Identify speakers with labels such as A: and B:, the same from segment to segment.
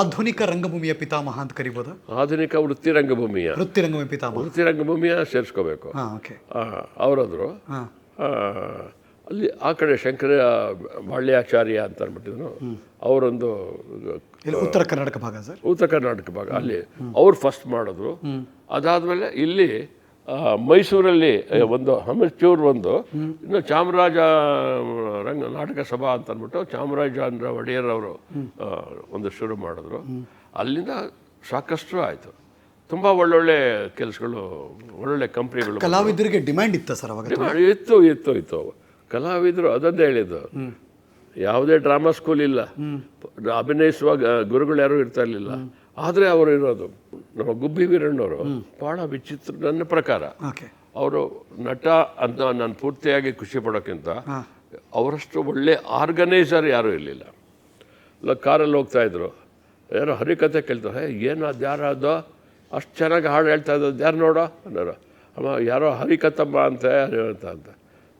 A: ಆಧುನಿಕ ರಂಗಭೂಮಿಯ ಪಿತಾಮಹ ಅಂತ ಕರಿಬೋದು?
B: ಆಧುನಿಕ ವೃತ್ತಿ ರಂಗಭೂಮಿಯ.
A: ವೃತ್ತಿ ರಂಗಭೂಮಿ ಪಿತಾಮಹ.
B: ವೃತ್ತಿ ರಂಗಭೂಮಿಯ ಸೇರಿಸ್ಕೋಬೇಕು.
A: ಓಕೆ
B: ಅವರಾದ್ರು ಅಲ್ಲಿ ಆ ಕಡೆ ಶಂಕರ ಬಾಳ್ಯಾಚಾರ್ಯ ಅಂತ ಅಂದ್ಬಿಟ್ಟಿದ್ರು. ಅವರೊಂದು
A: ಇಲ್ಲಿ ಉತ್ತರ ಕರ್ನಾಟಕ ಭಾಗ ಸರ್?
B: ಉತ್ತರ ಕರ್ನಾಟಕ ಭಾಗ. ಅಲ್ಲಿ ಅವ್ರು ಫಸ್ಟ್ ಮಾಡಿದ್ರು. ಅದಾದಮೇಲೆ ಇಲ್ಲಿ ಮೈಸೂರಲ್ಲಿ ಒಂದು ಹಮಿರ್ಚೂರ್ ಒಂದು. ಇನ್ನು ಚಾಮರಾಜ ರಂಗ ನಾಟಕ ಸಭಾ ಅಂತ ಅಂದ್ಬಿಟ್ಟು ಚಾಮರಾಜೇಂದ್ರ ಒಡೆಯರ್ ಅವರು ಒಂದು ಶುರು ಮಾಡಿದ್ರು. ಅಲ್ಲಿಂದ ಸಾಕಷ್ಟು ಆಯಿತು. ತುಂಬ ಒಳ್ಳೊಳ್ಳೆ ಕೆಲಸಗಳು ಒಳ್ಳೊಳ್ಳೆ ಕಂಪ್ನಿಗಳು
A: ಕಲಾವಿದರಿಗೆ ಡಿಮ್ಯಾಂಡ್ ಇತ್ತು ಸರ್ ಅವಾಗ
B: ಇತ್ತು ಇತ್ತು ಇತ್ತು. ಕಲಾವಿದರು ಅದನ್ನೇ ಹೇಳಿದ್ದು. ಯಾವುದೇ ಡ್ರಾಮಾ ಸ್ಕೂಲ್ ಇಲ್ಲ. ಅಭಿನಯಿಸುವ ಗುರುಗಳು ಯಾರೂ ಇರ್ತಾ ಇರಲಿಲ್ಲ. ಆದರೆ ಅವರು ಇರೋದು. ನಮ್ಮ ಗುಬ್ಬಿ ವೀರಣ್ಣವರು ಭಾಳ ವಿಚಿತ್ರ ನನ್ನ ಪ್ರಕಾರ. ಅವರು ನಟ ಅಂತ ನಾನು ಪೂರ್ತಿಯಾಗಿ ಖುಷಿ ಪಡೋಕ್ಕಿಂತ ಅವರಷ್ಟು ಒಳ್ಳೆ ಆರ್ಗನೈಸರ್ ಯಾರೂ ಇರಲಿಲ್ಲ. ಇಲ್ಲ ಕಾರಲ್ಲಿ ಹೋಗ್ತಾ ಇದ್ರು. ಯಾರೋ ಹರಿಕತೆ ಕೇಳ್ತಾರೆ ಏನು ಅದು ಯಾರು ಅದು ಅಷ್ಟು ಚೆನ್ನಾಗಿ ಹಾಡು ಹೇಳ್ತಾ ಇದ್ದದ್ದು ಯಾರು ನೋಡೋ? ಅನ್ನೋರು. ಅಮ್ಮ ಯಾರೋ ಹರಿಕತಮ್ಮ ಅಂತ ಅಂತ ಅಂತ.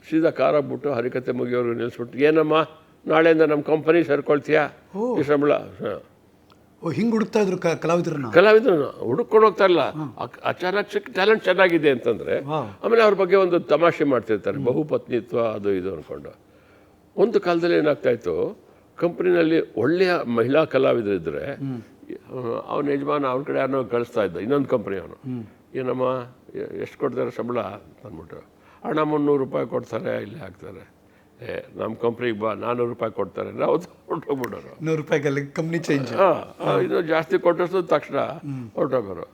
B: ಸೀದಾ ಕಾರ ಬಿಟ್ಟು ಹರಿಕತೆ ಮುಗಿಯೋರು ನಿಲ್ಲಿಸ್ಬಿಟ್ಟು ಏನಮ್ಮ ನಾಳೆಯಿಂದ ನಮ್ಮ ಕಂಪನಿ ಸೇರ್ಕೊಳ್ತೀಯಾ? ಈ ಸಂಬಳ ಹ.
A: ಹಿಂಗ್ ಹುಡುಕ್ತಾ ಇದ್ರು ಕಲಾವಿದರನ್ನ?
B: ಕಲಾವಿದರು ಹುಡುಕೊಂಡು ಹೋಗ್ತಾ ಇಲ್ಲ ಅಚಾನಕ್ ಟ್ಯಾಲೆಂಟ್ ಚೆನ್ನಾಗಿದೆ ಅಂತಂದ್ರೆ ಆಮೇಲೆ ಅವ್ರ ಬಗ್ಗೆ ಒಂದು ತಮಾಷೆ ಮಾಡ್ತಿರ್ತಾರೆ. ಬಹುಪತ್ನಿತ್ವ ಅದು ಇದು ಅಂದ್ಕೊಂಡು ಒಂದು ಕಾಲದಲ್ಲಿ ಏನಾಗ್ತಾಯಿತ್ತು ಕಂಪ್ನಿನಲ್ಲಿ ಒಳ್ಳೆಯ ಮಹಿಳಾ ಕಲಾವಿದರಿದ್ದರೆ ಅವನ ಯಜಮಾನ ಅವ್ರ ಕಡೆ ಯಾರನ್ನೋ ಕಳಿಸ್ತಾ ಇದ್ದ. ಇನ್ನೊಂದು ಕಂಪ್ನಿ ಅವನು. ಏನಮ್ಮ ಎಷ್ಟು ಕೊಡ್ತಾರೆ ಸಂಬಳ? ಅಂತ ಅಂದ್ಬಿಟ್ಟು ಹಣ ಮುನ್ನೂರು ರೂಪಾಯಿ ಕೊಡ್ತಾರೆ ಇಲ್ಲಿ ಹಾಕ್ತಾರೆ. ಏ ನಮ್ಮ ಕಂಪ್ನಿಗೆ ಬಾ ನಾನ್ನೂರು ರೂಪಾಯಿ ಕೊಡ್ತಾರೆ. ನಾವು ಹೊರಟೋಗ್ಬಿಡೋರು.
A: ನೂರು ರೂಪಾಯಿಗೆ ಕಂಪ್ನಿ ಚೇಂಜ್
B: ಹಾಂ ಇನ್ನೂ ಜಾಸ್ತಿ ಕೊಟ್ಟಿಸಿದ ತಕ್ಷಣ ಹೊರಟೋಗೋರು.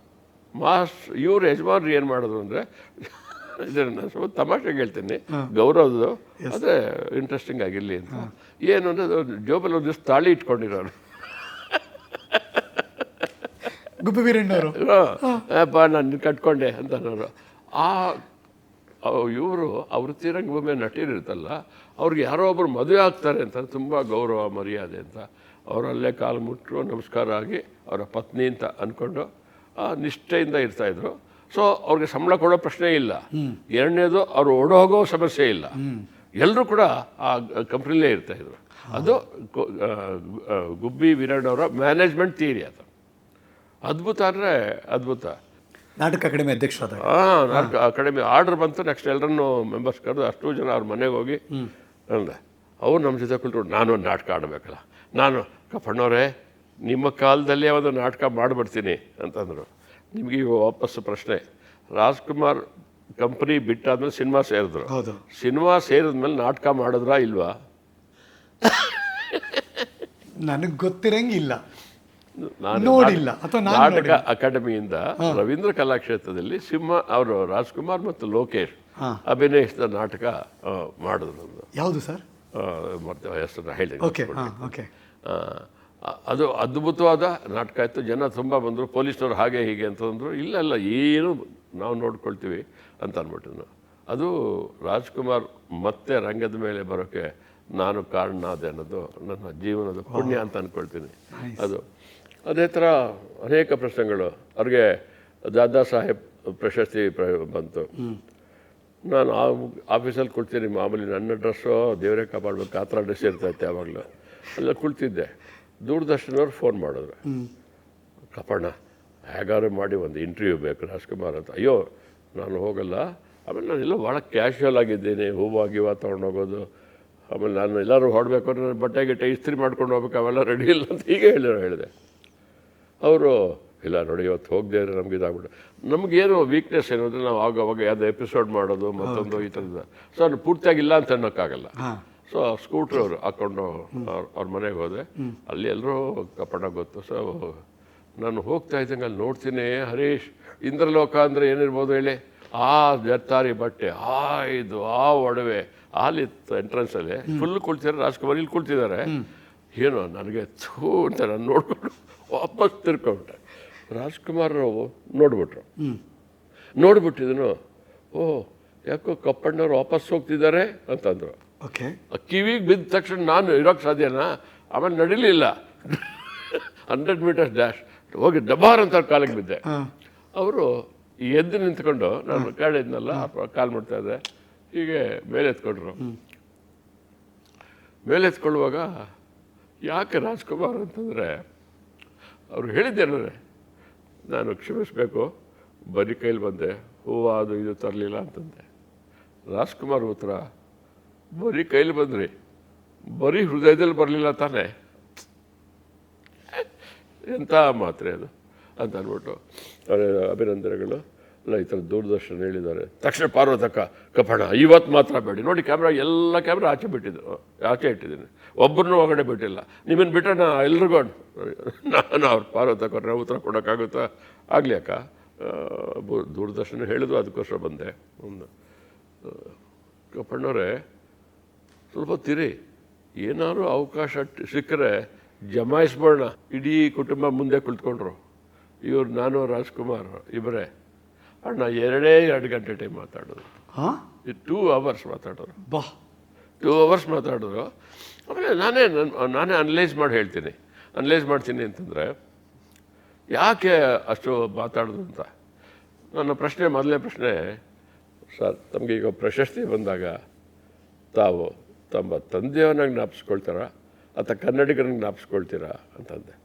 B: ಮಾಸ್ ಇವ್ರು ಯಜಮಾನ್ರು ಏನು ಮಾಡೋದು ಅಂದರೆ ಇದನ್ನು ಸ್ವಲ್ಪ ತಮಾಷೆ ಹೇಳ್ತೀನಿ. ಗೌರವದ್ದು ಅದೇ ಇಂಟ್ರೆಸ್ಟಿಂಗ್ ಆಗಿರಲಿ ಅಂತ. ಏನು ಅಂದರೆ ಅದು ಜೋಬಲ್ಲಿ ಒಂದು ತಾಳಿ ಇಟ್ಕೊಂಡಿರೋರು.
A: ಗುಬ್ಬಿ ವೀರಣ್ಣವರು
B: ಅಪ್ಪ ನಾನು ಕಟ್ಕೊಂಡೆ ಅಂತ ಅನ್ನೋರು ಆ ಇವರು ಆ ವೃತ್ತಿರಂಗ ರಂಗಭೂಮಿ ನಟಿರಿರ್ತಲ್ಲ ಅವ್ರಿಗೆ ಯಾರೋ ಒಬ್ಬರು ಮದುವೆ ಆಗ್ತಾರೆ ಅಂತ ತುಂಬ ಗೌರವ ಮರ್ಯಾದೆ ಅಂತ. ಅವರಲ್ಲೇ ಕಾಲು ಮುಟ್ಟರು ನಮಸ್ಕಾರ ಆಗಿ ಅವರ ಪತ್ನಿ ಅಂತ ಅಂದ್ಕೊಂಡು ಆ ನಿಷ್ಠೆಯಿಂದ ಇರ್ತಾಯಿದ್ರು ಸೊ ಅವ್ರಿಗೆ ಸಂಬಳ ಕೊಡೋ ಪ್ರಶ್ನೆ ಇಲ್ಲ. ಎರಡನೇದು ಅವ್ರು ಓಡೋಗೋ ಸಮಸ್ಯೆ ಇಲ್ಲ. ಎಲ್ಲರೂ ಕೂಡ ಆ ಕಂಪ್ನಿಲೇ ಇರ್ತಾಯಿದ್ರು ಅದು ಗುಬ್ಬಿ ವೀರಣ್ಣವರ ಮ್ಯಾನೇಜ್ಮೆಂಟ್ ಥಿಯರಿ ಅದು. ಅದ್ಭುತ ಅಂದರೆ ಅದ್ಭುತ.
A: ನಾಟಕ ಅಕಾಡೆಮಿ ಅಧ್ಯಕ್ಷರಾದಾಗ.
B: ಹಾಂ ನಾಟಕ ಅಕಾಡೆಮಿ ಆರ್ಡರ್ ಬಂತು ನೆಕ್ಸ್ಟ್ ಎಲ್ಲರನ್ನೂ ಮೆಂಬರ್ಸ್ ಕರೆದು ಅಷ್ಟು ಜನ ಅವ್ರ ಮನೆಗೆ ಹೋಗಿ ಅಂದೆ ಅವ್ರು ನಮ್ಮ ಜೊತೆ ಕುಳಿತು ನಾನು ಒಂದು ನಾಟಕ ಆಡಬೇಕಲ್ಲ ನಾನು ಕಪ್ಪಣ್ಣವರೇ ನಿಮ್ಮ ಕಾಲದಲ್ಲೇ ಒಂದು ನಾಟಕ ಮಾಡಿಬಿಡ್ತೀನಿ ಅಂತಂದರು. ನಿಮಗೆ ಇವಾಗ ವಾಪಸ್ಸು ಪ್ರಶ್ನೆ ರಾಜ್ಕುಮಾರ್ ಕಂಪ್ನಿ ಬಿಟ್ಟಾದ್ಮೇಲೆ ಸಿನಿಮಾ ಸೇರಿದ್ರು.
A: ಹೌದು.
B: ಸಿನಿಮಾ ಸೇರಿದ್ಮೇಲೆ ನಾಟಕ ಮಾಡಿದ್ರಾ ಇಲ್ವಾ?
A: ನನಗೆ ಗೊತ್ತಿರಂಗಿಲ್ಲ. ನೋಡಿಲ್ಲ. ಅಥವಾ ನಾನು
B: ನಾಟಕ ಅಕಾಡೆಮಿಯಿಂದ ರವೀಂದ್ರ ಕಲಾಕ್ಷೇತ್ರದಲ್ಲಿ ಸಿಂಹ ಅವರು ರಾಜ್ಕುಮಾರ್ ಮತ್ತು ಲೋಕೇಶ್. ಅಭಿನಯಿಸಿದ ನಾಟಕ ಮಾಡಿದ್ರು
A: ಯಾವುದು ಸರ್?
B: ಮತ್ತೆ ಹೆಸರನ್ನ ಹೇಳಿ ಅದು ಅದ್ಭುತವಾದ ನಾಟಕ ಇತ್ತು. ಜನ ತುಂಬ ಬಂದರು. ಪೊಲೀಸ್ನವ್ರು ಹಾಗೆ ಹೀಗೆ ಅಂತಂದರು ಇಲ್ಲ ಇಲ್ಲ ಏನು ನಾವು ನೋಡ್ಕೊಳ್ತೀವಿ ಅಂತ ಅಂದ್ಬಿಟ್ಟು ಅದು ರಾಜ್ಕುಮಾರ್ ಮತ್ತೆ ರಂಗದ ಮೇಲೆ ಬರೋಕ್ಕೆ ನಾನು ಕಾರಣ ಅದೇ ಅನ್ನೋದು ನನ್ನ ಜೀವನದ ಪುಣ್ಯ ಅಂತ ಅಂದ್ಕೊಳ್ತೀನಿ ಅದು ಅದೇ ಥರ ಅನೇಕ ಪ್ರಶ್ನೆಗಳು. ಅವ್ರಿಗೆ ದಾದಾ ಸಾಹೇಬ್ ಪ್ರಶಸ್ತಿ ಪ್ರ- ಬಂತು. ನಾನು ಆ ಆಫೀಸಲ್ಲಿ ಕೊಡ್ತೀನಿ ಮಾಮೂಲಿ ನನ್ನ ಡ್ರೆಸ್ಸು ದೇವರೇ ಕಾಪಾಡ್ಬೇಕು ಆ ಥರ ಡ್ರೆಸ್ ಇರ್ತೈತೆ ಯಾವಾಗಲೂ. ಅಲ್ಲ ಕುಳ್ತಿದ್ದೆ. ದೂರದರ್ಶನವ್ರು ಫೋನ್ ಮಾಡಿದ್ರು. ಕಾಪಾಡ ಹೇಗಾರು ಮಾಡಿ ಒಂದು ಇಂಟರ್ವ್ಯೂ ಬೇಕು ರಾಜ್ಕುಮಾರ್ ಅಂತ. ಅಯ್ಯೋ ನಾನು ಹೋಗಲ್ಲ. ಆಮೇಲೆ ನಾನು ಎಲ್ಲ ಭಾಳ ಕ್ಯಾಶುವಲ್ ಆಗಿದ್ದೀನಿ ಹೂವು ಗಿವ ತೊಗೊಂಡೋಗೋದು ಆಮೇಲೆ ನಾನು ಎಲ್ಲರೂ ಹೊಡಬೇಕು ಅಂದರೆ ಬಟ್ಟೆ ಗಿಟ್ಟೆ ಇಸ್ತ್ರಿ ಮಾಡ್ಕೊಂಡು ಹೋಗ್ಬೇಕು ಅವೆಲ್ಲ ರೆಡಿ ಇಲ್ಲ ಅಂತ ಹೀಗೆ ಹೇಳಿದ್ರು ಹೇಳಿದೆ. ಅವರು ಇಲ್ಲ ನೋಡಿ ಇವತ್ತು ಹೋಗದೆ ಇದ್ರೆ ನಮ್ಗೆ ಇದಾಗ್ಬಿಟ್ಟು ನಮಗೇನು ವೀಕ್ನೆಸ್ ಏನು? ಅಂದರೆ ನಾವು ಆಗ ಅವಾಗ ಯಾವುದೋ ಎಪಿಸೋಡ್ ಮಾಡೋದು ಮತ್ತೊಂದು ಈ ಥರದ ಸೊ ಅದು ಪೂರ್ತಿಯಾಗಿ ಇಲ್ಲ ಅಂತ ಅನ್ನೋಕ್ಕಾಗಲ್ಲ. ಸೊ ಸ್ಕೂಟ್ರ್ ಅವರು ಹಾಕ್ಕೊಂಡು ಅವ್ರ ಮನೆಗೆ ಹೋದೆ. ಅಲ್ಲಿ ಎಲ್ಲರೂ ಕಪಟ ಗೊತ್ತು. ಸೊ ನಾನು ಹೋಗ್ತಾ ಇದ್ದಂಗೆ ಅಲ್ಲಿ ನೋಡ್ತೀನಿ ಹರೀಶ್ ಇಂದ್ರಲೋಕ ಅಂದರೆ ಏನಿರ್ಬೋದು ಹೇಳಿ? ಆ ಜರ್ತಾರಿ ಬಟ್ಟೆ ಆ ಇದು ಆ ಒಡವೆ ಆಲಿತ್ತು ಎಂಟ್ರೆನ್ಸಲ್ಲಿ ಫುಲ್ ಕುಳ್ತಿದ್ದಾರೆ ರಾಜ್ಕುಮಾರ್ ಇಲ್ಲಿ ಕುಳ್ತಿದ್ದಾರೆ ಏನೋ ನನಗೆ ಥೂ ಅಂತ ನಾನು ನೋಡ್ಕೊಂಡು ವಾಪಸ್ ತಿರ್ಕೊಂಬಿಟ್ಟೆ ರಾಜ್ಕುಮಾರ್ ನೋಡ್ಬಿಟ್ರು. ನೋಡ್ಬಿಟ್ಟಿದನು ಓ ಯಾಕೋ ಕಪ್ಪಣ್ಣವ್ರು ವಾಪಸ್ ಹೋಗ್ತಿದ್ದಾರೆ ಅಂತಂದರು.
A: ಓಕೆ
B: ಕಿವಿಗೆ ಬಿದ್ದ ತಕ್ಷಣ ನಾನು ಇರೋಕ್ಕೆ ಸಾಧ್ಯನಾ? ಆಮೇಲೆ ನಡಿಲಿಲ್ಲ. Hundred metres dash. ಹೋಗಿ ಡಬಾರ್ ಅಂತ ಅವ್ರ ಕಾಲಿಗೆ ಬಿದ್ದೆ. ಅವರು ಎದ್ದು ನಿಂತ್ಕೊಂಡು ನಾನು ಕಾಡಿದ್ನಲ್ಲ ಕಾಲ್ ಮಾಡ್ತಾ ಇದ್ದೆ. ಹೀಗೆ ಮೇಲೆ ಎತ್ಕೊಂಡ್ರು. ಮೇಲೆ ಎತ್ಕೊಳ್ಳುವಾಗ ಯಾಕೆ ರಾಜ್ಕುಮಾರ್ ಅಂತಂದರೆ ಅವ್ರು ಹೇಳಿದ್ದೇನೆ ನಾನು ಕ್ಷಮಿಸಬೇಕು, ಬರೀ ಕೈಲಿ ಬಂದೆ, ಹೂವು ಅದು ಇದು ತರಲಿಲ್ಲ ಅಂತಂದೆ. ರಾಜ್ಕುಮಾರ್ ಉತ್ತರ, ಬರೀ ಕೈಲಿ ಬಂದ್ರಿ, ಬರೀ ಹೃದಯದಲ್ಲಿ ಬರಲಿಲ್ಲ ತಾನೇ. ಎಂಥ ಮಾತ್ರೆ ಅದು ಅಂತ ಅಂದ್ಬಿಟ್ಟು, ಅವರ ಅಭಿನಂದನೆಗಳು. ಎಲ್ಲ ಈ ಥರ ದೂರದರ್ಶನ ಹೇಳಿದ್ದಾರೆ. ತಕ್ಷಣ ಪಾರ್ವತಕ್ಕ ಕಪಣ ಇವತ್ತು ಮಾತ್ರ ಬೇಡಿ. ನೋಡಿ ಕ್ಯಾಮ್ರಾ ಎಲ್ಲ ಕ್ಯಾಮ್ರಾ ಆಚೆ ಬಿಟ್ಟಿದ್ದು. ಆಚೆ ಇಟ್ಟಿದ್ದೀನಿ. ಒಬ್ಬರನ್ನೂ ಒಳಗಡೆ ಬಿಟ್ಟಿಲ್ಲ. ನಿಮ್ಮನ್ನು ಬಿಟ್ಟರೆ ನಾ ಎಲ್ರಿಗೂ ನಾನು ಅವ್ರ ಪಾರ್ವತಕ್ಕ ಉತ್ತರ ಕೊಡೋಕ್ಕಾಗುತ್ತಾ? ಆಗಲಿ ಅಕ್ಕ. ದೂರದರ್ಶನ ಹೇಳಿದ್ರು, ಅದಕ್ಕೋಸ್ಕರ ಬಂದೆ. ಒಂದು ಕಪ್ಪಣ್ಣವರೇ ಸ್ವಲ್ಪ ತಿರಿ ಏನಾದ್ರು ಅವಕಾಶ ಸಿಕ್ಕರೆ ಜಮಾಯಿಸ್ಬೋಣ. ಇಡೀ ಕುಟುಂಬ ಮುಂದೆ ಕುಳಿತುಕೊಂಡ್ರು. ಇವರು ನಾನು ರಾಜ್ಕುಮಾರ್ ಇಬ್ಬರೇ ಅಣ್ಣ ಎರಡೇ ಎರಡು ಗಂಟೆ ಟೈಮ್ ಮಾತಾಡೋದು.
A: ಹಾಂ?
B: ಟೂ ಅವರ್ಸ್ ಮಾತಾಡೋರು.
A: ಬಾ.
B: ಟೂ ಅವರ್ಸ್ ಮಾತಾಡಿದ್ರು ಆಮೇಲೆ ನಾನೇ ನನ್ನ ನಾನೇ ಅನಲೈಸ್ ಮಾಡಿ ಹೇಳ್ತೀನಿ. ಅನಲೈಸ್ ಮಾಡ್ತೀನಿ ಅಂತಂದರೆ ಯಾಕೆ ಅಷ್ಟು ಮಾತಾಡೋದು ಅಂತ? ನನ್ನ ಪ್ರಶ್ನೆ ಮೊದಲನೇ ಪ್ರಶ್ನೆ ಸರ್ ತಮಗೆ ಈಗ ಪ್ರಶಸ್ತಿ ಬಂದಾಗ ತಾವು ತಮ್ಮ ತಂದೆಯವನಾಗ ಜ್ಞಾಪಿಸ್ಕೊಳ್ತಾರ? ಅಥವಾ ಕನ್ನಡಿಗರನ್ನ ಜ್ಞಾಪಿಸ್ಕೊಳ್ತೀರಾ? ಅಂತಂದೆ.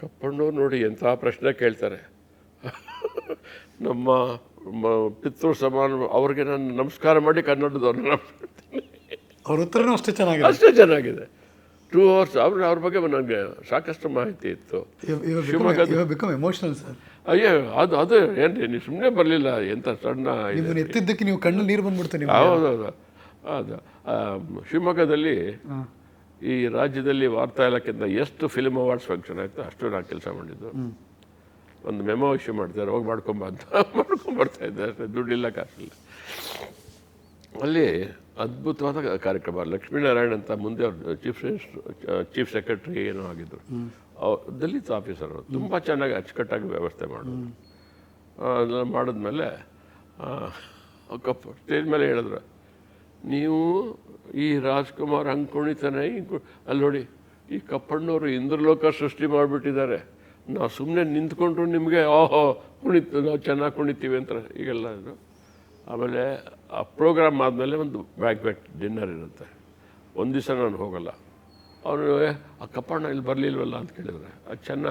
B: ಕಪ್ಪಣ್ಣವ್ರು ನೋಡಿ ಎಂಥ ಪ್ರಶ್ನೆ ಕೇಳ್ತಾರೆ. ನಮ್ಮ ಪಿತೃ ಸಮಾನ ಅವ್ರಿಗೆ ನಾನು ನಮಸ್ಕಾರ ಮಾಡಿ ಕನ್ನಡದವ್ರನ್ನ ನಮಸ್ಕೊಳ್ತೀನಿ
A: ಅವ್ರ ಉತ್ತರನೂ ಅಷ್ಟೇ ಚೆನ್ನಾಗಿದೆ.
B: ಅಷ್ಟೇ ಚೆನ್ನಾಗಿದೆ. ಟೂ ಅವರ್ಸ್ ಅವ್ರ ಅವ್ರ ಬಗ್ಗೆ ನನಗೆ ಸಾಕಷ್ಟು ಮಾಹಿತಿ ಇತ್ತು.
A: ಬಿಕಮ್ ಎಮೋಷನಲ್ ಸರ್
B: ಅಯ್ಯೋ ಅದು ಅದು ಏನ್ರಿ ನೀವು ಸುಮ್ಮನೆ ಬರಲಿಲ್ಲ ಎಂಥ ಸಣ್ಣ
A: ನಿಮ್ಮನ್ನು ಎತ್ತಿದ್ದಕ್ಕೆ ನೀವು ಕಣ್ಣು ನೀರು ಬಂದ್ಬಿಡ್ತೀನಿ
B: ಹೌದೌದು. ಅದು ಆ, ಶಿವಮೊಗ್ಗದಲ್ಲಿ ಈ ರಾಜ್ಯದಲ್ಲಿ ವಾರ್ತಾ ಇಲಾಖೆಯಿಂದ ಎಷ್ಟು ಫಿಲ್ಮ್ ಅವಾರ್ಡ್ಸ್ ಫಂಕ್ಷನ್ ಆಯಿತು ಅಷ್ಟು ನಾನು ಕೆಲಸ ಮಾಡಿದ್ದು. ಒಂದು ಮೆಮೋ ಇಶ್ಯೂ ಮಾಡ್ತಾರೆ ಹೋಗಿ ಮಾಡ್ಕೊಂಬ ಅಂತ. ಮಾಡ್ಕೊಂಬರ್ತಾ ಇದ್ದಾರೆ ದುಡ್ಡಿಲ್ಲ ಕಾಸಿಲ್ಲ. ಅಲ್ಲಿ ಅದ್ಭುತವಾದ ಕಾರ್ಯಕ್ರಮ. ಲಕ್ಷ್ಮೀನಾರಾಯಣ್ ಅಂತ ಮುಂದೆ ಅವರು ಚೀಫ್ ಚೀಫ್ ಸೆಕ್ರೆಟರಿ ಏನೋ ಆಗಿದ್ರು. ಅವ್ರು ದಲಿತ ಆಫೀಸರ್ ಅವರು. ತುಂಬ ಚೆನ್ನಾಗಿ ಅಚ್ಚುಕಟ್ಟಾಗಿ ವ್ಯವಸ್ಥೆ ಮಾಡೋದು ಅದೆಲ್ಲ ಮಾಡಿದ್ಮೇಲೆ ಕಪ್ ಸ್ಟೇಜ್ ಮೇಲೆ ಹೇಳಿದ್ರು. ನೀವು ಈ ರಾಜ್ಕುಮಾರ್ ಹಂಗೆ ಕುಣಿತಾನೆ ಹಿಂಗೆ ಅಲ್ಲಿ ನೋಡಿ ಈ ಕಪ್ಪಣ್ಣವರು ಇಂದ್ರಲೋಕ ಸೃಷ್ಟಿ ಮಾಡಿಬಿಟ್ಟಿದ್ದಾರೆ. ನಾವು ಸುಮ್ಮನೆ ನಿಂತ್ಕೊಂಡ್ರು ನಿಮಗೆ ಓಹೋ ಕುಣಿತು ನಾವು ಚೆನ್ನಾಗಿ ಕುಣಿತೀವಿ ಅಂತ ಈಗೆಲ್ಲ ಇದು. ಆಮೇಲೆ ಆ ಪ್ರೋಗ್ರಾಮ್ ಆದಮೇಲೆ ಒಂದು ಬ್ಯಾಂಕ್ವೆಟ್ ಡಿನ್ನರ್ ಇರುತ್ತೆ. ಒಂದು ದಿವಸ ನಾನು ಹೋಗಲ್ಲ. ಅವರು ಆ ಕಪ್ಪಣ್ಣ ಇಲ್ಲಿ ಬರಲಿಲ್ವಲ್ಲ? ಅಂತ ಕೇಳಿದರೆ ಅದು ಚೆನ್ನ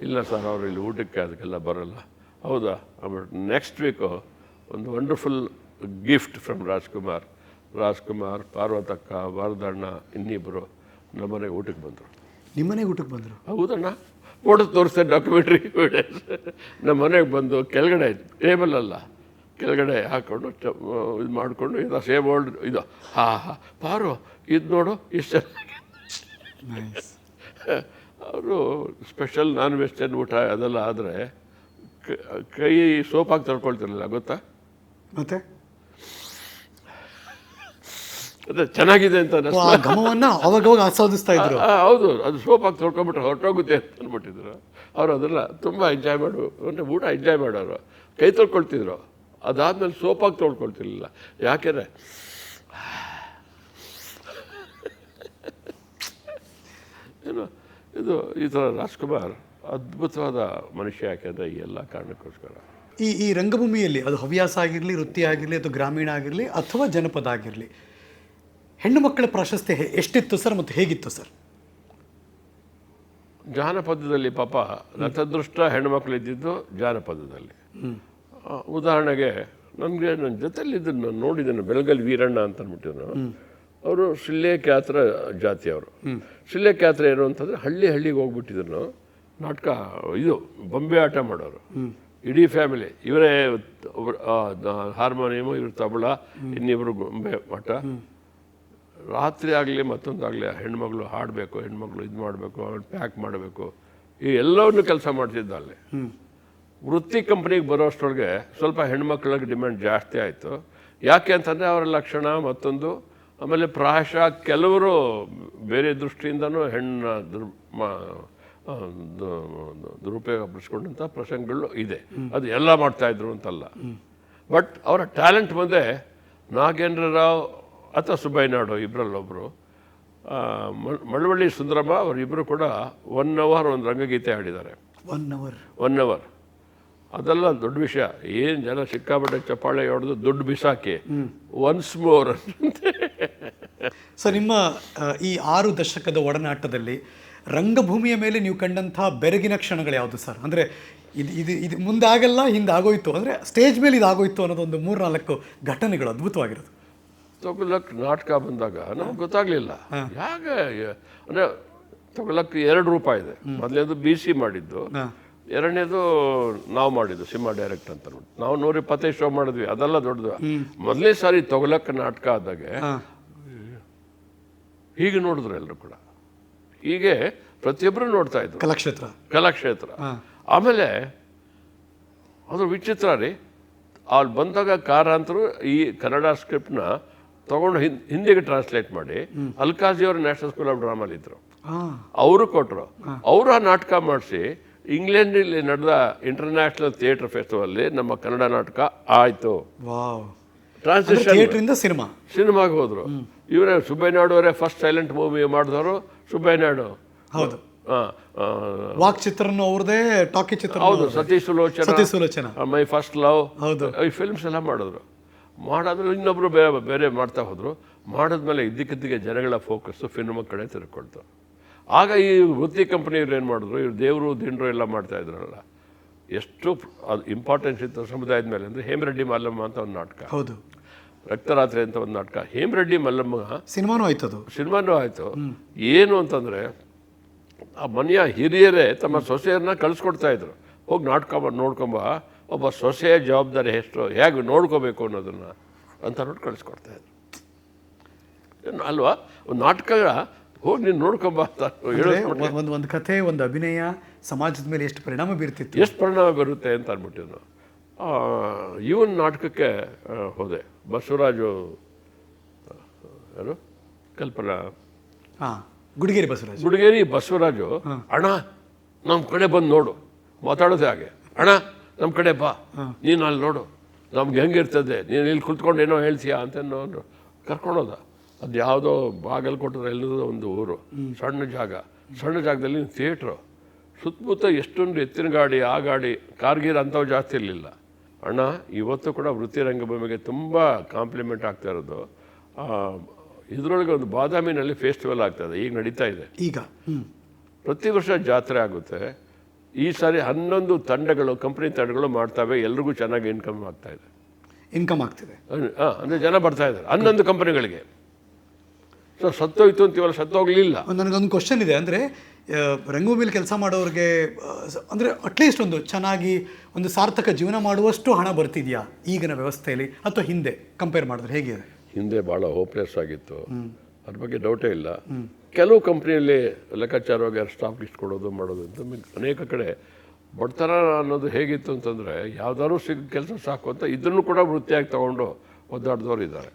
B: ಇಲ್ಲ ಸರ್ ಅವರು ಇಲ್ಲಿ ಊಟಕ್ಕೆ ಅದಕ್ಕೆಲ್ಲ ಬರಲ್ಲ. ಹೌದಾ? ಆಮೇಲೆ ನೆಕ್ಸ್ಟ್ ವೀಕು ಒಂದು wonderful gift from Rajkumar. Rajkumar ಪಾರ್ವತಕ್ಕ ವರದಣ್ಣ ಇನ್ನಿಬ್ಬರು ನಮ್ಮನೆಗೆ ಊಟಕ್ಕೆ ಬಂದರು.
A: ನಿಮ್ಮನೆಗೆ ಊಟಕ್ಕೆ ಬಂದರು?
B: ಹೌದಣ್ಣ. ಫೋಟೋ ತೋರಿಸ್ತೆ ಡಾಕ್ಯುಮೆಂಟ್ರಿ ನಮ್ಮ ಮನೆಗೆ ಬಂದು ಕೆಳಗಡೆ ಟೇಬಲ್ ಅಲ್ಲ ಕೆಳಗಡೆ ಹಾಕ್ಕೊಂಡು ಚ- ಇದು ಮಾಡಿಕೊಂಡು ಇದು ಸೇಮ್ ಓಲ್ಡ್ ಇದು. ಹಾ ಹಾ. ಪಾರು ಇದು ನೋಡು ಇಷ್ಟ ಅವರು ಸ್ಪೆಷಲ್ ನಾನ್ ವೆಜ್ಟರ್ನ್ ಊಟ ಅದೆಲ್ಲ ಆದರೆ ಕೈ ಸೋಪಾಗಿ ತಡ್ಕೊಳ್ತಿರಲಿಲ್ಲ ಗೊತ್ತಾ?
A: ಮತ್ತೆ?
B: ಅದೇ ಚೆನ್ನಾಗಿದೆ ಅಂತ
A: ಆ ಘಮವನ್ನ ಅವಾಗವಾಗ ಆಸ್ವಾದಿಸ್ತಾ ಇದ್ರು
B: ಆ, ಹೌದು ಅದು ಸೋಪಾಗಿ ತೊಳ್ಕೊಂಬಿಟ್ರೆ ಹೊರಟೋಗುತ್ತೆ ಅಂತ ಅಂದ್ಬಿಟ್ಟಿದ್ರು. ಅವರು ಅದೆಲ್ಲ ತುಂಬ ಎಂಜಾಯ್ ಮಾಡು ಅಂದರೆ ಊಟ ಎಂಜಾಯ್ ಮಾಡೋರು. ಕೈ ತೊಳ್ಕೊಳ್ತಿದ್ರು. ಅದಾದಮೇಲೆ ಸೋಪಾಗಿ ತೊಳ್ಕೊಳ್ತಿರ್ಲಿಲ್ಲ. ಯಾಕೆಂದರೆ ಏನು ಇದು ಈ ಥರ ರಾಜ್ಕುಮಾರ್ ಅದ್ಭುತವಾದ ಮನುಷ್ಯ ಯಾಕೆಂದರೆ ಈ ಎಲ್ಲ ಕಾರಣಕ್ಕೋಸ್ಕರ.
A: ಈ ಈ ರಂಗಭೂಮಿಯಲ್ಲಿ ಅದು ಹವ್ಯಾಸ ಆಗಿರಲಿ ವೃತ್ತಿ ಆಗಿರಲಿ ಅಥವಾ ಗ್ರಾಮೀಣ ಆಗಿರಲಿ ಅಥವಾ ಜನಪದ ಆಗಿರಲಿ ಹೆಣ್ಣು ಮಕ್ಕಳ ಪ್ರಾಶಸ್ತ್ಯ ಎಷ್ಟಿತ್ತು ಸರ್ ಮತ್ತು ಹೇಗಿತ್ತು ಸರ್?
B: ಜಾನಪದದಲ್ಲಿ ಪಾಪ ರಥದೃಷ್ಟ ಹೆಣ್ಮಕ್ಳು ಇದ್ದಿದ್ದು ಜಾನಪದದಲ್ಲಿ. ಉದಾಹರಣೆಗೆ ನನಗೆ ನನ್ನ ಜೊತೆಯಲ್ಲಿ ನಾನು ನೋಡಿದ್ದೇನೆ ಬೆಳಗಲ್ ವೀರಣ್ಣ ಅಂತ ಅಂದ್ಬಿಟ್ಟಿದ್ರು ಅವರು ಶಿಲ್ಲೇಕ್ಯಾತ್ರ ಜಾತಿಯವರು ಶಿಲ್ಲೇಕ್ಯಾತ್ರ ಏನು ಅಂತಂದರೆ ಹಳ್ಳಿ ಹಳ್ಳಿಗೆ ಹೋಗ್ಬಿಟ್ಟಿದ್ರು. ನಾಟಕ ಇದು ಬೊಂಬೆ ಆಟ ಮಾಡೋರು. ಇಡೀ ಫ್ಯಾಮಿಲಿ. ಇವರೇ ಹಾರ್ಮೋನಿಯಮು ಇವರು ತಬಲ ಇನ್ನಿಬ್ಬರು ಗೊಂಬೆ ಆಟ. ರಾತ್ರಿ ಆಗಲಿ ಮತ್ತೊಂದಾಗಲಿ ಹೆಣ್ಮಗಳು ಹಾಡಬೇಕು ಹೆಣ್ಮಗಳು ಇದು ಮಾಡಬೇಕು ಅವ್ರು ಪ್ಯಾಕ್ ಮಾಡಬೇಕು ಈ ಎಲ್ಲವನ್ನು ಕೆಲಸ ಮಾಡ್ತಿದ್ದ ಅಲ್ಲಿ. ವೃತ್ತಿ ಕಂಪ್ನಿಗೆ ಬರೋಷ್ಟರೊಳಗೆ ಸ್ವಲ್ಪ ಹೆಣ್ಮಕ್ಳಿಗೆ ಡಿಮ್ಯಾಂಡ್ ಜಾಸ್ತಿ ಆಯಿತು. ಯಾಕೆ ಅಂತಂದರೆ ಅವರ ಲಕ್ಷಣ ಮತ್ತೊಂದು ಆಮೇಲೆ ಪ್ರಾಯಶಃ ಕೆಲವರು ಬೇರೆ ದೃಷ್ಟಿಯಿಂದನೂ ಹೆಣ್ಣ ದುರ್ ದುರುಪಯೋಗ ಪಡಿಸ್ಕೊಂಡಂಥ ಪ್ರಸಂಗಗಳು ಇದೆ. ಅದು ಎಲ್ಲ ಮಾಡ್ತಾಯಿದ್ರು ಅಂತಲ್ಲ. ಬಟ್ ಅವರ ಟ್ಯಾಲೆಂಟ್ ಮುಂದೆ ನಾಗೇಂದ್ರ ರಾವ್ ಅಥವಾ ಸುಬ್ಬಯ್ಯನಾಡು ಇಬ್ಬರಲ್ಲೊಬ್ಬರು ಮಳವಳ್ಳಿ ಸುಂದರಮ್ಮ ಅವರಿಬ್ಬರು ಕೂಡ ಒನ್ ಅವರ್ ಒಂದು ರಂಗಗೀತೆ ಹಾಡಿದ್ದಾರೆ.
A: One hour.
B: One hour. ಅದೆಲ್ಲ ದೊಡ್ಡ ವಿಷಯ. ಏನು ಜನ ಸಿಕ್ಕಾಪಟ್ಟೆ ಚಪ್ಪಾಳೆ ಹೊಡೆದು ದುಡ್ಡು ಬಿಸಾಕಿ. ಒನ್ಸ್ ಮೋರ್
A: ಸರ್ ನಿಮ್ಮ ಈ ಆರು ದಶಕದ ಒಡನಾಟದಲ್ಲಿ ರಂಗಭೂಮಿಯ ಮೇಲೆ ನೀವು ಕಂಡಂಥ ಬೆರಗಿನ ಕ್ಷಣಗಳು ಯಾವುದು ಸರ್? ಅಂದರೆ ಇದು ಇದು ಇದು ಮುಂದಾಗಲ್ಲ ಹಿಂದೆ ಆಗೋಯ್ತು ಅಂದರೆ ಸ್ಟೇಜ್ ಮೇಲೆ ಇದಾಗೋಯ್ತು ಅನ್ನೋದೊಂದು ಮೂರು ನಾಲ್ಕು ಘಟನೆಗಳು ಅದ್ಭುತವಾಗಿರೋದು.
B: ತಗೊಳಕ್ ನಾಟಕ ಬಂದಾಗ ನಮ್ಗೆ ಗೊತ್ತಾಗ್ಲಿಲ್ಲ. ಯಾಕೆ? ಅಂದ್ರೆ ತೊಗಲಕ್ ಎರಡು ರೂಪಾಯಿ ಇದೆ. ಮೊದಲನೇದು ಬಿ ಸಿ ಮಾಡಿದ್ದು ಎರಡನೇದು ನಾವು ಮಾಡಿದ್ದು ಸಿನಿಮಾ ಡೈರೆಕ್ಟ್ ಅಂತ ನೋಡಿ. ನಾವು ನೂರ ಇಪ್ಪತ್ತೈದು ಶೋ ಮಾಡಿದ್ವಿ ಅದೆಲ್ಲ ದೊಡ್ಡದು. ಮೊದಲನೇ ಸಾರಿ ತೊಗಲಕ್ ನಾಟಕ ಆದಾಗ ಹೀಗೆ ನೋಡಿದ್ರು ಎಲ್ಲರೂ ಕೂಡ. ಹೀಗೆ ಪ್ರತಿಯೊಬ್ಬರು ನೋಡ್ತಾ ಇದ್ರು.
A: ಕಲಾಕ್ಷೇತ್ರ.
B: ಕಲಾಕ್ಷೇತ್ರ. ಆಮೇಲೆ ಅದು ವಿಚಿತ್ರ ರೀ. ಅಲ್ಲಿ ಬಂದಾಗ ಕಾರಂತರು ಈ ಕನ್ನಡ ಸ್ಕ್ರಿಪ್ಟ್ನ ತಗೊಂಡು ಹಿಂದ್ ಹಿಂದಿಗೆ ಟ್ರಾನ್ಸ್ಲೇಟ್ ಮಾಡಿ ಅಲ್ಕಾಜಿ ಅವರು ನ್ಯಾಷನಲ್ ಸ್ಕೂಲ್ ಆಫ್ ಡ್ರಾಮಲ್ಲಿ ಇದ್ರು. ಅವರು ಕೊಟ್ಟರು ಅವರು ಆ ನಾಟಕ ಮಾಡಿಸಿ ಇಂಗ್ಲೆಂಡಲ್ಲಿ ನಡೆದ ಇಂಟರ್ನ್ಯಾಷನಲ್ ಥಿಯೇಟರ್ ಫೆಸ್ಟಿವಲ್ಲಿ ನಮ್ಮ ಕನ್ನಡ ನಾಟಕ ಆಯಿತು. Translation
A: cinema?
B: ಸಿನಿಮಾಗೆ ಹೋದ್ರು. ಇವರೇ ಸುಬ್ಬಯ್ಯನಾಡು ಅವರೇ ಫಸ್ಟ್ ಸೈಲೆಂಟ್ ಮೂವಿ ಮಾಡಿದವರು ಸುಬ್ಬಯ್ಯನಾಡು.
A: ಹೌದು. ವಾಕ್ ಚಿತ್ರನು ಅವ್ರದೇ ಟಾಕಿ ಚಿತ್ರ
B: ಹೌದು ಸತೀಶ್ ಸುಲೋಚನ
A: ಸತಿ ಸುಲೋಚನ.
B: ಮೈ ಫಸ್ಟ್ ಲವ್
A: ಹೌದು.
B: ಈ ಫಿಲ್ಮ್ಸ್ ಎಲ್ಲ ಮಾಡಿದ್ರು. ಮಾಡಾದ್ಮೇಲೆ ಇನ್ನೊಬ್ಬರು ಬೇರೆ ಬೇರೆ ಮಾಡ್ತಾ ಹೋದರು. ಮಾಡಿದ್ಮೇಲೆ ಇದ್ದಕ್ಕಿದ್ದಿಗೆ ಜನಗಳ ಫೋಕಸ್ಸು ಫಿಲ್ಮ್ ಕಡೆ ತಿರ್ಕೊಳ್ತು ಆಗ ಈ ವೃತ್ತಿ ಕಂಪ್ನಿಯವ್ರು ಏನು ಮಾಡಿದ್ರು? ಇವ್ರು ದೇವರು ದಿಂಡ್ರು ಎಲ್ಲ ಮಾಡ್ತಾ ಇದ್ರಲ್ಲ. ಎಷ್ಟು ಅದು ಇಂಪಾರ್ಟೆನ್ಸ್ ಇತ್ತು ಸಮುದಾಯದ ಮೇಲೆ ಅಂದರೆ ಹೇಮರೆಡ್ಡಿ ಮಲ್ಲಮ್ಮ ಅಂತ ಒಂದು ನಾಟಕ.
A: ಹೌದು.
B: ರಕ್ತರಾತ್ರಿ ಅಂತ ಒಂದು ನಾಟಕ. ಹೇಮರೆಡ್ಡಿ ಮಲ್ಲಮ್ಮ
A: ಸಿನಿಮಾನೂ ಆಯ್ತು ಅದು.
B: ಸಿನಿಮಾನೂ ಆಯಿತು. ಏನು ಅಂತಂದರೆ ಆ ಮನೆಯ ಹಿರಿಯರೇ ತಮ್ಮ ಸೊಸೆಯರನ್ನ ಕಳಿಸ್ಕೊಡ್ತಾ ಇದ್ರು. ಹೋಗಿ ನಾಟಕ ಮಾಡಿ ನೋಡ್ಕೊಂಬ. ಒಬ್ಬ ಸೊಸೆಯ ಜವಾಬ್ದಾರಿ ಎಷ್ಟು ಹೇಗೆ ನೋಡ್ಕೋಬೇಕು ಅನ್ನೋದನ್ನು ಅಂತ ನೋಡಿ ಕಳಿಸ್ಕೊಡ್ತಾ ಇದ್ರು. ಏನು ಅಲ್ವಾ? ಒಂದು ನಾಟಕ ಹೋಗಿ ನೀನು ನೋಡ್ಕೊಂಬ
A: ಒಂದು ಒಂದು ಕಥೆ ಒಂದು ಅಭಿನಯ ಸಮಾಜದ ಮೇಲೆ ಎಷ್ಟು ಪರಿಣಾಮ ಬೀರ್ತಿತ್ತು?
B: ಎಷ್ಟು ಪರಿಣಾಮ ಬೀರುತ್ತೆ ಅಂತ ಅಂದ್ಬಿಟ್ಟಿದ್ದು ಇವನ್. ನಾಟಕಕ್ಕೆ ಹೋದೆ. ಬಸವರಾಜು ಯಾರು? ಕಲ್ಪನಾ.
A: ಹಾಂ ಗುಡಿಗೇರಿ ಬಸವರಾಜ್.
B: ಗುಡಿಗೇರಿ ಬಸವರಾಜು ಅಣ್ಣ ನಮ್ಮ ಕಡೆ ಬಂದು ನೋಡು. ಮಾತಾಡೋದೇ ಹಾಗೆ. ಅಣ್ಣ ನಮ್ಮ ಕಡೆ ಬಾ. ನೀನು ಅಲ್ಲಿ ನೋಡು. ನಮ್ಗೆ ಹೆಂಗಿರ್ತದೆ? ನೀನು ಇಲ್ಲಿ ಕುತ್ಕೊಂಡು ಏನೋ ಹೇಳ್ತೀಯಾ ಅಂತ ನಾನು ಕರ್ಕೊಂಡೋದ. ಅದು ಯಾವುದೋ ಬಾಗಲಕೋಟೆ ಎಲ್ಲದ ಒಂದು ಊರು. ಸಣ್ಣ ಜಾಗ. ಸಣ್ಣ ಜಾಗದಲ್ಲಿ ಥಿಯೇಟ್ರು ಸುತ್ತಮುತ್ತ ಎಷ್ಟೊಂದು ಎತ್ತಿನ ಗಾಡಿ ಆ ಗಾಡಿ ಕಾರ್ಗೀರ್ ಅಂಥವು ಜಾಸ್ತಿ ಇರಲಿಲ್ಲ. ಅಣ್ಣ ಇವತ್ತು ಕೂಡ ವೃತ್ತಿ ರಂಗಭೂಮಿಗೆ ತುಂಬ ಕಾಂಪ್ಲಿಮೆಂಟ್ ಆಗ್ತಾ ಇರೋದು. ಇದರೊಳಗೆ ಒಂದು ಬಾದಾಮಿನಲ್ಲಿ ಫೆಸ್ಟಿವಲ್ ಆಗ್ತದೆ ಈಗ ನಡೀತಾ ಇದೆ.
A: ಈಗ.
B: ಪ್ರತಿ ವರ್ಷ ಜಾತ್ರೆ ಆಗುತ್ತೆ. ಈ ಸಾರಿ ಹನ್ನೊಂದು ತಂಡಗಳು ಕಂಪ್ನಿ ತಂಡಗಳು ಮಾಡ್ತವೆ. ಎಲ್ರಿಗೂ ಚೆನ್ನಾಗಿ ಇನ್ಕಮ್ ಆಗ್ತಾ ಇದೆ.
A: ಇನ್ಕಮ್ ಆಗ್ತಿದೆ.
B: ಅಂದರೆ ಜನ ಬರ್ತಾ ಇದ್ದಾರೆ. ಹನ್ನೊಂದು ಕಂಪನಿಗಳಿಗೆ ಸೊ ಸತ್ತೋಯ್ತು ಅಂತೀವಲ್ಲ ಸತ್ತೋಗ್ಲಿಲ್ಲ.
A: ನನಗೊಂದು ಕ್ವಶನ್ ಇದೆ. ಅಂದರೆ ರಂಗಭೂಮಿಲಿ ಕೆಲಸ ಮಾಡೋರಿಗೆ ಅಂದರೆ ಅಂದ್ರೆ ಅಟ್ಲೀಸ್ಟ್ ಒಂದು ಚೆನ್ನಾಗಿ ಒಂದು ಸಾರ್ಥಕ ಜೀವನ ಮಾಡುವಷ್ಟು ಹಣ ಬರ್ತಿದೆಯಾ ಈಗಿನ ವ್ಯವಸ್ಥೆಯಲ್ಲಿ? ಅಥವಾ ಹಿಂದೆ ಕಂಪೇರ್ ಮಾಡಿದ್ರೆ ಹೇಗಿದೆ?
B: ಹಿಂದೆ ಭಾಳ ಹೋಪ್ಲೆಸ್ ಆಗಿತ್ತು. ಅದ್ರ ಬಗ್ಗೆ ಡೌಟೇ ಇಲ್ಲ. ಕೆಲವು ಕಂಪ್ನಿಯಲ್ಲಿ ಲೆಕ್ಕಾಚಾರವಾಗಿ ಸ್ಟಾಫ್ ಲಿಸ್ಟ್ ಕೊಡೋದು ಮಾಡೋದು ಅಂತ ಅನೇಕ ಕಡೆ ಬಡತನ ಅನ್ನೋದು ಹೇಗಿತ್ತು ಅಂತಂದರೆ ಯಾವ್ದಾದ್ರು ಸಿಗ ಕೆಲಸ ಸಾಕು ಅಂತ ಇದನ್ನು ಕೂಡ ವೃತ್ತಿಯಾಗಿ ತಗೊಂಡು ಒದ್ದಾಡಿದವರು ಇದ್ದಾರೆ.